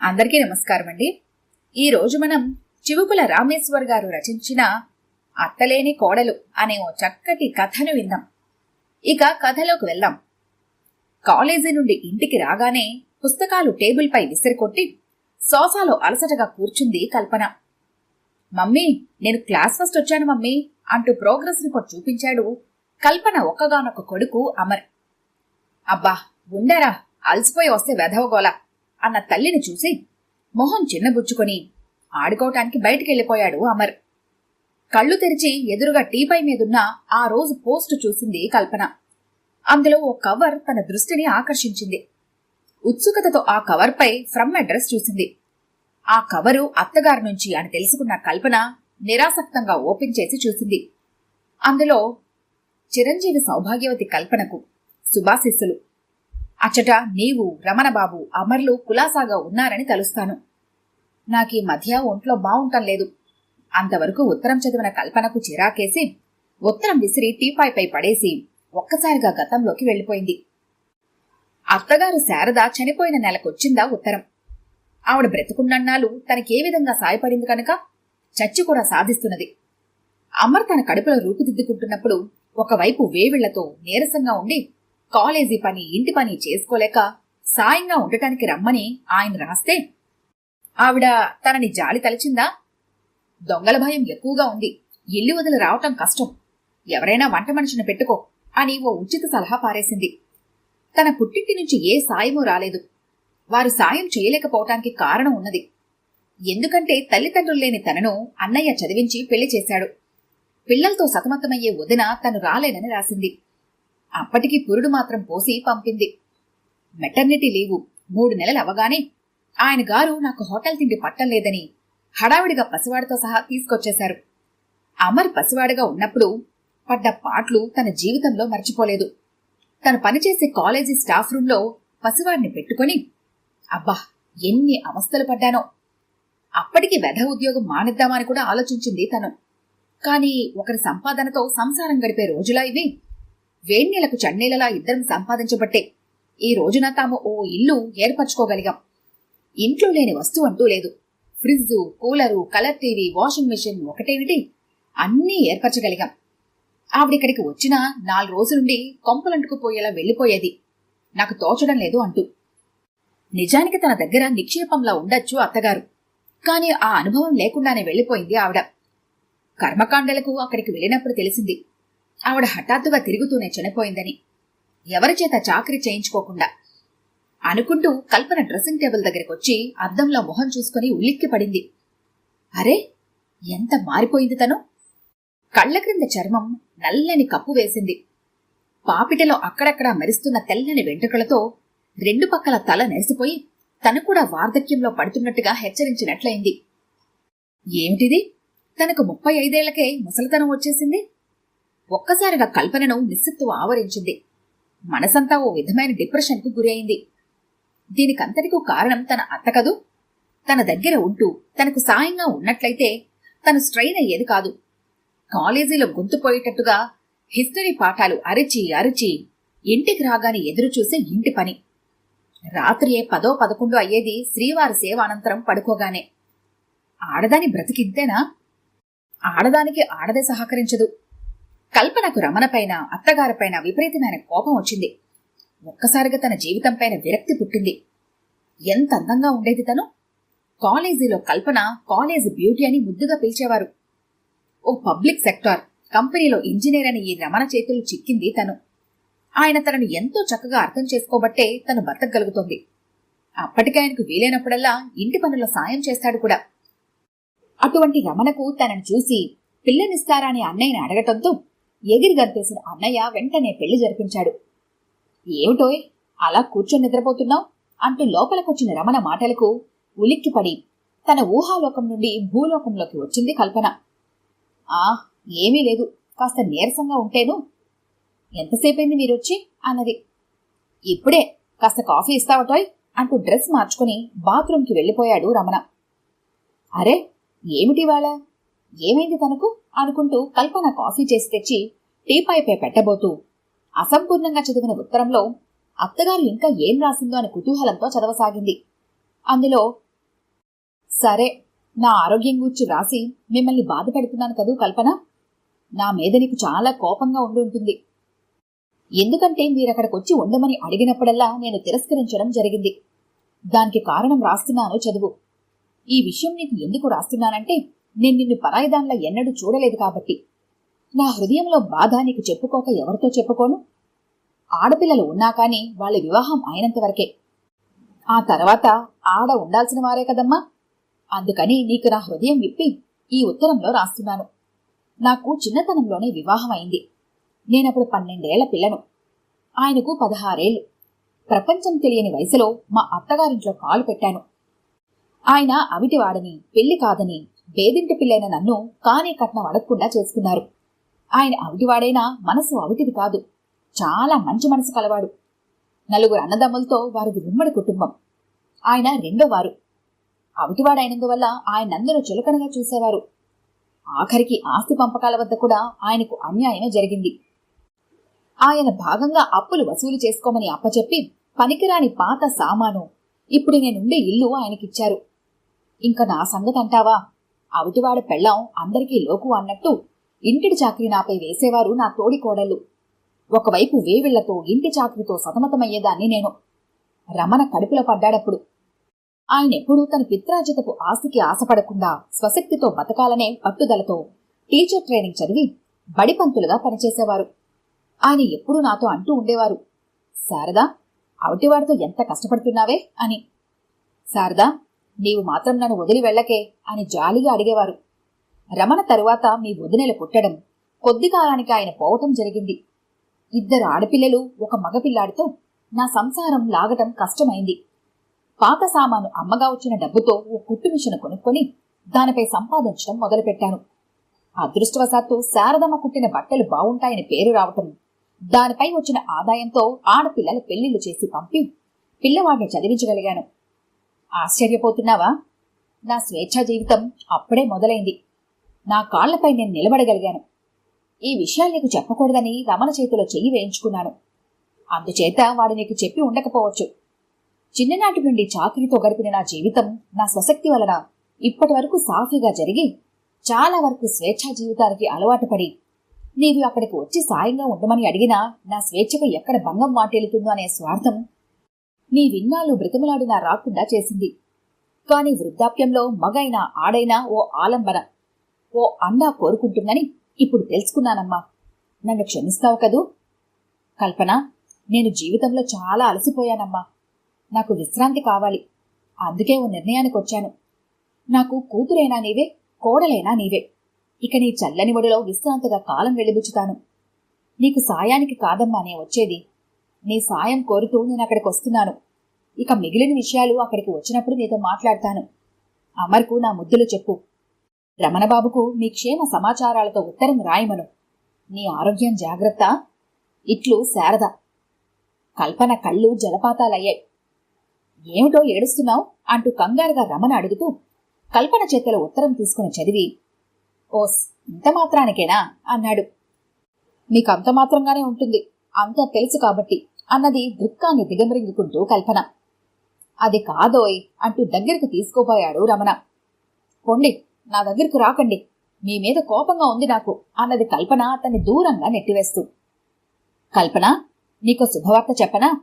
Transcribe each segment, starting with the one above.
అందరికీ నమస్కారం అండి ఈరోజు మనం చివుకుల రామేశ్వర్ గారు రచించిన అత్తలేని కోడలు అనే ఓ చక్కటి కథను విందాం. ఇక కథలోకి వెళ్దాం. కాలేజీ నుండి ఇంటికి రాగానే పుస్తకాలు టేబుల్పై విసిరికొట్టి సోఫాలో అలసటగా కూర్చుంది కల్పన. మమ్మీ నేను క్లాస్ ఫస్ట్ వచ్చాను మమ్మీ అంటూ ప్రోగ్రెస్ రిపోర్ట్ చూపించాడు కల్పన ఒక్కగానొక్క కొడుకు అమర్. అబ్బా ఉండరా అలసిపోయి వస్తే వెధవగోల. అన్న తల్లిని చూసి మొహం చిన్నబుచ్చుకొని ఆడుకోవటానికి బయటికెళ్ళిపోయాడు అమర్. కళ్ళు తెరిచి ఎదురుగా టీపై మీదున్న ఆ రోజు పోస్ట్ చూసింది కల్పన. అందులో ఓ కవర్ తన దృష్టిని ఆకర్షించింది. ఉత్సుకతతో ఆ కవర్పై ఫ్రమ్ అడ్రస్ చూసింది. ఆ కవరు అత్తగారి నుంచి అని తెలుసుకున్న కల్పన నిరాసక్తంగా ఓపెన్ చేసి చూసింది. అందులో చిరంజీవి సౌభాగ్యవతి కల్పనకు శుభాశిస్సులు. అచ్చట నీవు రమణబాబు అమర్లు కులాసాగా ఉన్నారని తలుస్తాను. నాకీ మధ్య ఒంట్లో బావుంటం లేదు. అంతవరకు ఉత్తరం చదివిన కల్పనకు చిరాకేసి ఉత్తరం విసిరి టీపాయ్పై పడేసి ఒక్కసారిగా గతంలోకి వెళ్ళిపోయింది. అత్తగారు శారద చనిపోయిన నెలకొచ్చిందా ఉత్తరం. ఆవిడ బ్రతుకున్నన్నాళ్ళు తనకే విధంగా సాయపడింది కనుక చచ్చి కూడా సాధిస్తున్నది. అమర్ తన కడుపులో రూపుదిద్దుకుంటున్నప్పుడు ఒకవైపు వేవిళ్ళతో నీరసంగా ఉండి కాలేజీ పని ఇంటి పని చేసుకోలేక సాయంగా ఉండటానికి రమ్మని ఆయన రాస్తే ఆవిడ తనని జాలి తలిచిందా? దొంగల భయం ఎక్కువగా ఉంది. ఇల్లు వదిలి రావటం కష్టం. ఎవరైనా వంట మనిషిని పెట్టుకో అని ఓ ఉచిత సలహా పారేసింది. తన పుట్టింటి నుంచి ఏ సాయమూ రాలేదు. వారు సాయం చేయలేకపోవటానికి కారణం ఉన్నది. ఎందుకంటే తల్లిదండ్రులు లేని తనను అన్నయ్య చదివించి పెళ్ళి చేశాడు. పిల్లలతో సతమతమయ్యే వదిన తను రాలేనని రాసింది. అప్పటికి పురుడు మాత్రం పోసి పంపింది. మెటర్నిటీ లీవు మూడు నెలలు అవగానే ఆయన గారు నాకు హోటల్ తిండి పట్టం లేదని హడావిడిగా పసివాడితో సహా తీసుకొచ్చేశారు. అమర్ పసివాడిగా ఉన్నప్పుడు పడ్డ పాట్లు తన జీవితంలో మర్చిపోలేదు. తను పనిచేసే కాలేజీ స్టాఫ్ రూంలో పసివాడిని పెట్టుకొని అబ్బా ఎన్ని అవస్థలు పడ్డానో. అప్పటికి వెధ ఉద్యోగం మానిద్దామని కూడా ఆలోచించింది తను. కాని ఒకరి సంపాదనతో సంసారం గడిపే రోజులా ఇవి వేణ్యలకు చన్నీలలా ఇద్దరం సంపాదించబట్టే ఈ రోజున తాము ఓ ఇల్లు ఏర్పరచుకోగలిగాం. ఇంట్లో లేని వస్తువు అంటూ లేదు. Fridge cooler colour TV washing machine ఒకటేమిటి? అన్నీ ఏర్పరచగలిగాం. ఆవిడిక్కడికి వచ్చినా నాలుగు రోజులుండి కొంపలంటుకుపోయేలా వెళ్ళిపోయేది. నాకు తోచడం లేదు అంటూ. నిజానికి తన దగ్గర నిక్షేపంలా ఉండొచ్చు అత్తగారు. కాని ఆ అనుభవం లేకుండానే వెళ్ళిపోయింది ఆవిడ. కర్మకాండలకు అక్కడికి వెళ్ళినప్పుడు తెలిసింది. ఆవిడ హఠాత్తుగా తిరుగుతూనే చనిపోయిందని. ఎవరిచేత చాకరీ చేయించుకోకుండా. అనుకుంటూ కల్పన డ్రెస్సింగ్ టేబుల్ దగ్గరికి వచ్చి అద్దంలో మొహం చూసుకుని ఉలిక్కి పడింది అరే ఎంత మారిపోయింది తను? కళ్ళ క్రింద చర్మం నల్లని కప్పు వేసింది. పాపిటలో అక్కడక్కడా మెరుస్తున్న తెల్లని వెంట్రుకలతో రెండు పక్కల తల నెరిసిపోయి తను కూడా వార్ధక్యంలో పడుతున్నట్టుగా హెచ్చరించినట్లయింది. ఏమిటిది? తనకు ముప్పై ఐదేళ్ళకే ముసలితనం వచ్చేసింది? ఒక్కసారిగా కల్పనను నిస్సత్తువ ఆవరించింది. మనసంతా ఓ విధమైన డిప్రెషన్కు గురైంది. దీనికంతటికూ కారణం తన అత్త కదూ? తన దగ్గర ఉంటూ తనకు సాయంగా ఉన్నట్లయితే తను స్ట్రైన్ అయ్యేది కాదు. కాలేజీలో గొంతుపోయేటట్టుగా హిస్టరీ పాఠాలు అరిచి అరిచి ఇంటికి రాగానే ఎదురుచూసే ఇంటి పని. రాత్రియే పదో పదకొండు అయ్యేది శ్రీవారి సేవానంతరం పడుకోగానే. ఆడదాని బ్రతికిద్దేనా ఆడదానికి ఆడదే సహకరించదు. కల్పనకు రమణపైన అత్తగారిపైన విపరీతమైన కోపం వచ్చింది. ఒక్కసారిగా తన జీవితంపైన విరక్తి పుట్టింది. ఎంత అందంగా ఉండేది తను? కాలేజీలో కల్పన కాలేజీ బ్యూటీ అని ముద్దుగా పిలిచేవారు. ఓ పబ్లిక్ సెక్టార్ కంపెనీలో ఇంజనీర్ అని ఈ రమణ చేతులు చిక్కింది తను. ఆయన తనను ఎంతో చక్కగా అర్థం చేసుకోబట్టే తను బతకగలుగుతోంది. అప్పటికే ఆయనకు వీలైనప్పుడల్లా ఇంటి పనుల సాయం చేస్తాడు కూడా. అటువంటి రమణకు తనను చూసి పిల్లనిస్తారా? అని అన్నయ్యని అడగటంతో ఎగిరి గంతేసిన అన్నయ్య వెంటనే పెళ్ళి జరిపించాడు. ఏమిటోయ్? అలా కూర్చొని నిద్రపోతున్నావు? అంటూ లోపలికొచ్చిన రమణ మాటలకు ఉలిక్కిపడి తన ఊహాలోకం నుండి భూలోకంలోకి వచ్చింది కల్పన. ఆ ఏమీ లేదు. కాస్త నీరసంగా ఉంటేను. ఎంతసేపైంది మీరొచ్చి? అన్నది. ఇప్పుడే. కాస్త కాఫీ ఇస్తావటోయ్? అంటూ డ్రెస్ మార్చుకుని బాత్రూంకి వెళ్ళిపోయాడు రమణ. అరే ఏమిటి వాళ్ళ ఏమైంది తనకు? అనుకుంటూ కల్పన కాఫీ చేసి తెచ్చి టీపాయిపై పెట్టబోతూ అసంపూర్ణంగా చదివిన ఉత్తరంలో అత్తగారు ఇంకా ఏం రాసిందో అని కుతూహలంతో చదవసాగింది. అందులో సరే నా ఆరోగ్యం గురించి రాసి మిమ్మల్ని బాధ పెడుతున్నాను కదూ కల్పన? నా మీద నీకు చాలా కోపంగా ఉండుంటుంది ఎందుకంటే మీరక్కడికొచ్చి ఉండమని అడిగినప్పుడల్లా నేను తిరస్కరించడం జరిగింది. దానికి కారణం రాస్తున్నాను చదువు. ఈ విషయం నీకు ఎందుకు రాస్తున్నానంటే నేను నిన్ను పరాయిదాన్లా ఎన్నడూ చూడలేదు కాబట్టి. నా హృదయంలో బాధ నీకు చెప్పుకోక ఎవరితో చెప్పుకోను? ఆడపిల్లలు ఉన్నా కానీ వాళ్ళ వివాహం అయినంత వరకే. ఆ తర్వాత ఆడ ఉండాల్సిన వారే కదమ్మా. అందుకని నీకు నా హృదయం విప్పి ఈ ఉత్తరంలో రాస్తున్నాను. నాకు చిన్నతనంలోనే వివాహం అయింది. నేనప్పుడు పన్నెండేళ్ళ పిల్లను. ఆయనకు పదహారేళ్ళు. ప్రపంచం తెలియని వయసులో మా అత్తగారింట్లో కాలు పెట్టాను. ఆయన అవిటివాడని పెళ్ళి కాదని పేదింటి పిల్లైన నన్ను కానే కట్నం అడగకుండా చేసుకున్నారు. ఆయన అవిటివాడైనా మనసు అవిటిది కాదు. చాలా మంచి మనసు కలవాడు. నలుగురు అన్నదమ్ములతో వారిది ఉమ్మడి కుటుంబం. ఆయన రెండో వారు. అవిటివాడైనందువల్ల ఆయనందరూ చులకనగా చూసేవారు. ఆఖరికి ఆస్తి పంపకాల వద్ద కూడా ఆయనకు అన్యాయమే జరిగింది. ఆయన భాగంగా అప్పులు వసూలు చేసుకోమని అప్పచెప్పి పనికిరాని పాత సామాను ఇప్పుడు నేనుండే ఇల్లు ఆయనకిచ్చారు. ఇంకా నా సంగతి అంటావా అవిటివాడ పెళ్ళాం అందరికీ లోకు అన్నట్టు ఇంటిడి చాకరీ నాపై వేసేవారు నా తోడి కోడళ్ళు. ఒకవైపు వేవిళ్ళతో ఇంటి చాకరితో సతమతమయ్యేదాన్ని నేను. రమణ కడుపులో పడ్డాడప్పుడు. ఆయనెప్పుడూ తన పిత్రాజితపు ఆస్తికి ఆశపడకుండా స్వశక్తితో బతకాలనే పట్టుదలతో టీచర్ ట్రైనింగ్ చదివి బడిపంతులుగా పనిచేసేవారు. ఆయన ఎప్పుడూ నాతో అంటూ ఉండేవారు. శారదా అవటివాడితో ఎంత కష్టపడుతున్నావే? అని. శారదా నీవు మాత్రం నన్ను వదిలి వెళ్ళకే అని జాలిగా అడిగేవారు. రమణ తరువాత మీ వదినెల పుట్టడం కొద్ది కాలానికి ఆయన పోవటం జరిగింది. ఇద్దరు ఆడపిల్లలు ఒక మగపిల్లాడితో నా సంసారం లాగటం కష్టమైంది. పాత సామాను అమ్మగా వచ్చిన డబ్బుతో ఓ కుట్టు మిషన్ కొనుక్కొని దానిపై సంపాదించడం మొదలుపెట్టాను. అదృష్టవశాత్తు శారదమ్మ కుట్టిన బట్టలు బావుంటాయని పేరు రావటం దానిపై వచ్చిన ఆదాయంతో ఆడపిల్లల పెళ్ళిళ్ళు చేసి పంపి పిల్లవాడిని చదివించగలిగాను. ఆశ్చర్యపోతున్నావా? నా స్వేచ్ఛా జీవితం అప్పుడే మొదలైంది. నా కాళ్ళపై నేను నిలబడగలిగాను. ఈ విషయాలు నీకు చెప్పకూడదని రమణ చేతిలో చెయ్యి వేయించుకున్నాను. అందుచేత వాడు నీకు చెప్పి ఉండకపోవచ్చు. చిన్ననాటి నుండి చాకరీతో గడిపిన నా జీవితం నా స్వశక్తి వలన ఇప్పటి వరకు సాఫీగా జరిగి చాలా వరకు స్వేచ్ఛా జీవితానికి అలవాటు పడి నీవు అక్కడికి వచ్చి సాయంగా ఉండమని అడిగినా నా స్వేచ్ఛకు ఎక్కడ భంగం వాటేలుతుందో అనే స్వార్థం నీ విన్నాళ్ళు బ్రతిమలాడినా రాకుండా చేసింది. కాని వృద్ధాప్యంలో మగైనా ఆడైనా ఓ ఆలంబన ఓ అండా కోరుకుంటుందని ఇప్పుడు తెలుసుకున్నానమ్మా. నన్ను క్షమిస్తావు కదూ? కల్పన నేను జీవితంలో చాలా అలసిపోయానమ్మా. నాకు విశ్రాంతి కావాలి. అందుకే ఓ నిర్ణయానికి వచ్చాను. నాకు కూతురైనా నీవే కోడలైనా నీవే. ఇక నీ చల్లని ఒడిలో విశ్రాంతిగా కాలం వెళ్ళిబుచ్చుతాను నీకు సాయానికి కాదమ్మా నే వచ్చేది. నీ సాయం కోరుతూ నేను అక్కడికి వస్తున్నాను. ఇక మిగిలిన విషయాలు అక్కడికి వచ్చినప్పుడు నీతో మాట్లాడతాను. అమర్కు నా ముద్దులు చెప్పు. రమణబాబుకు మీ క్షేమ సమాచారాలతో ఉత్తరం రాయమను. నీ ఆరోగ్యం జాగ్రత్త. ఇట్లు శారద. కల్పన కళ్ళు జలపాతాలయ్యాయి. ఏమిటో ఏడుస్తున్నావు? అంటూ కంగారుగా రమణ అడుగుతూ కల్పన చేతిలో ఉత్తరం తీసుకుని చదివి. ఓస్ ఇంత మాత్రానికేనా? అన్నాడు. నీకు అంత మాత్రంగానే ఉంటుంది. అంత తెలుసు కాబట్టి. అన్నది దుఃఖాన్ని దిగమరింగుకుంటూ కల్పన. అది కాదోయ్ అంటూ దగ్గరికి తీసుకోపోయాడు రమణ. పొండి నా దగ్గరకు రాకండి. మీ మీద కోపంగా ఉంది నాకు అన్నది కల్పన అతన్ని దూరంగా నెట్టివేస్తూ. కల్పన నీకు శుభవార్త చెప్పనా?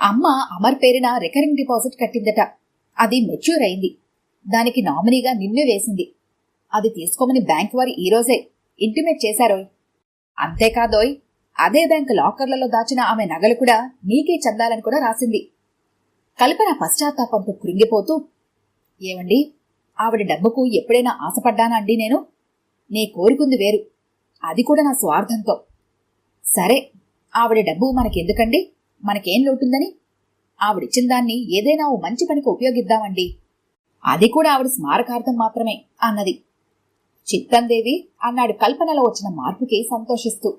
అమ్మ అమర్ పేరిన రికరింగ్ డిపాజిట్ కట్టిందట. అది మెచ్యూర్ అయింది. దానికి నామినీగా నిన్నే వేసింది. అది తీసుకోమని బ్యాంక్ వారు ఈరోజే ఇంటిమేట్ చేశారోయ్. అంతేకాదోయ్ అదే బ్యాంక్ లాకర్లలో దాచిన ఆమె నగలు కూడా నీకే చెందాలని కూడా రాసింది. కల్పన పశ్చాత్తాపంతో కృంగిపోతూ ఏమండి ఆవిడ డబ్బుకు ఎప్పుడైనా ఆశపడ్డానా అండి నేను? నీ కోరుకుంది వేరు. అది కూడా నా స్వార్థంతో. సరే ఆవిడ డబ్బు మనకెందుకండి? మనకేం లోటుందని? ఆవిడిచ్చిన దాన్ని ఏదైనా ఓ మంచి పనికి ఉపయోగిద్దామండి. అది కూడా ఆవిడ స్మారకార్థం మాత్రమే అన్నది. చిత్తందేవి అన్నాడు కల్పనలో వచ్చిన మార్పుకి సంతోషిస్తూ.